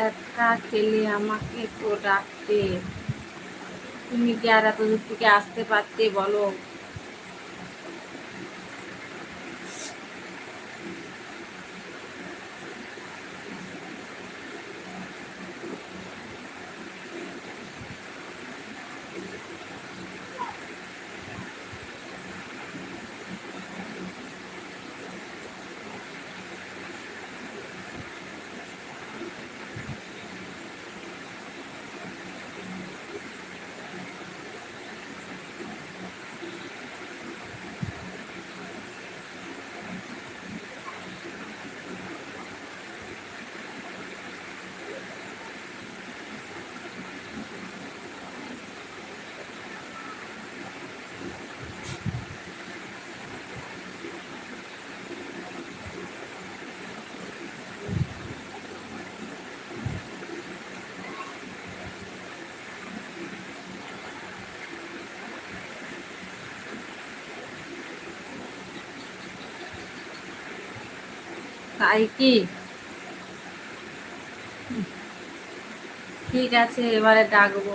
একা খেলে আমাকে তো ডাকতে। তুমি কি আর এত দূর থেকে আসতে পারতে বলো? তাই কি? ঠিক আছে এবারে ডাকবো।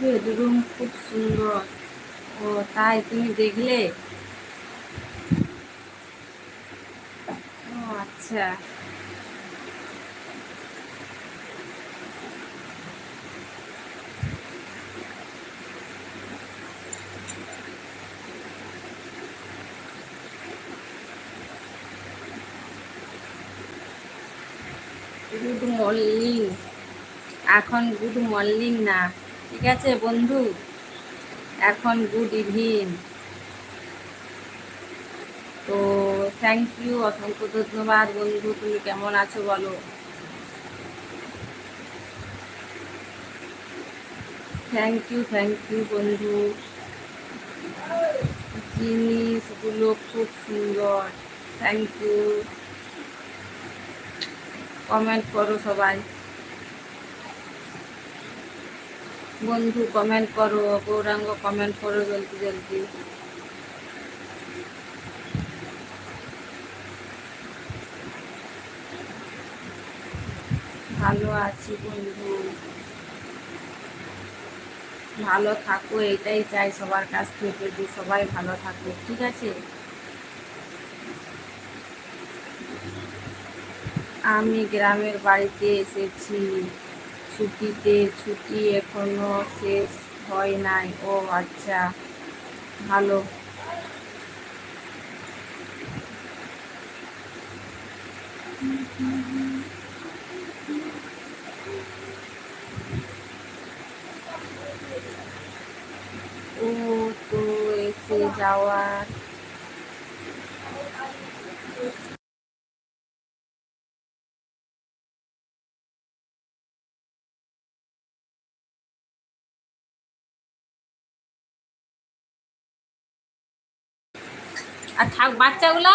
বেডরুম খুব সুন্দর। ও, তাই তুমি দেখলে? ও আচ্ছা। Good morning. এখন গুড মর্নিং না। ঠিক আছে, বন্ধু। এখন গুড ইভিনিং তো থ্যাংক ইউ অসংখ্য ধন্যবাদ, বন্ধু। তুমি কেমন আছো বলো? থ্যাংক ইউ থ্যাংক ইউ বন্ধু। জিনিসগুলো খুব সুন্দর। থ্যাংক ইউ কমেন্ট করো সবাই। বন্ধু কমেন্ট করো, গৌরাঙ্গ কমেন্ট করো জলদি জলদি। ভালো আছি বন্ধু। ভালো থাকো, এটাই চাই সবার কাছ থেকে যে সবাই ভালো থাকো, ঠিক আছে? আমি গ্রামের বাড়িতে এসেছি। ছুটিতে ছুটি এখনও শেষ হয় নাই। ও আচ্ছা ভালো। ও তো এসে যাওয়ার আর থাক বাচ্চাগুলো